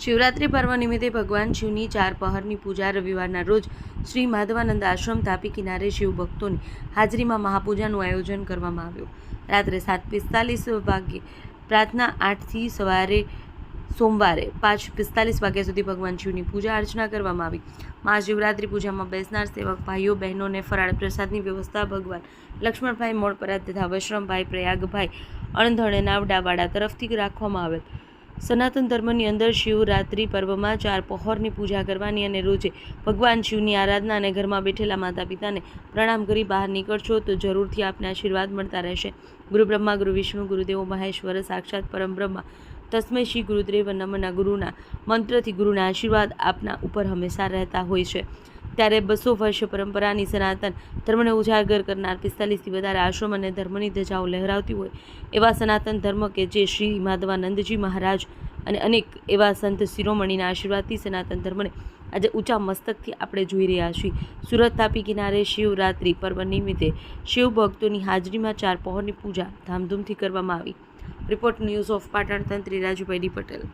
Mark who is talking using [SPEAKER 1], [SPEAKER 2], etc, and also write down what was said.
[SPEAKER 1] શિવરાત્રિ પર્વ નિમિત્તે ભગવાન શિવની ચાર પહરની પૂજા રવિવારના રોજ શ્રી માધવાનંદ આશ્રમ તાપી કિનારે શિવ ભક્તોની હાજરીમાં મહાપૂજાનું આયોજન કરવામાં આવ્યું. રાત્રે સાત પિસ્તાલીસ વાગ્યે પ્રાર્થના આઠથી સવારે સોમવારે પાંચ પિસ્તાલીસ વાગ્યા સુધી ભગવાન શિવની પૂજા અર્ચના કરવામાં આવી. મહાશિવરાત્રિ પૂજામાં બેસનાર સેવક, ભાઈઓ, બહેનોને ફરાળ પ્રસાદની વ્યવસ્થા ભગવાન લક્ષ્મણભાઈ મોળપરા તથા વૈષ્ણવભાઈ પ્રયાગભાઈ અણધણે નાવડાવાડા તરફથી રાખવામાં આવેલ. સનાતન ધર્મની અંદર શિવરાત્રિ પર્વમાં ચાર પહોરની પૂજા કરવાની અને રોજે ભગવાન શિવની આરાધના અને ઘરમાં બેઠેલા માતા પિતાને પ્રણામ કરી બહાર નીકળશો તો જરૂરથી આપને આશીર્વાદ મળતા રહેશે. ગુરુ બ્રહ્મા ગુરુ વિષ્ણુ, ગુરુદેવો, મહેશ્વર, સાક્ષાત પરમ બ્રહ્મા. તસ્મય શ્રી ગુરુદેવ નમના ગુરુના મંત્રથી ગુરુના આશીર્વાદ આપના ઉપર હંમેશા રહેતા હોય છે. ત્યારે બસો વર્ષ પરંપરાની સનાતન ધર્મને ઉજાગર કરનાર પિસ્તાલીસથી વધારે આશ્રમ અને ધર્મની ધજાઓ લહેરાવતી હોય એવા સનાતન ધર્મ કે જે શ્રી માધવાનંદજી મહારાજ અને અનેક એવા સંત શિરોમણીના આશીર્વાદથી સનાતન ધર્મને આજે ઊંચા મસ્તકથી આપણે જોઈ રહ્યા છીએ. સુરત તાપી કિનારે શિવરાત્રિ પર્વ નિમિત્તે શિવ ભક્તોની હાજરીમાં ચાર પહોરની પૂજા ધામધૂમથી કરવામાં આવી. રિપોર્ટ ન્યૂઝ ઓફ પાટણ તંત્રી રાજુભાઈ પટેલ.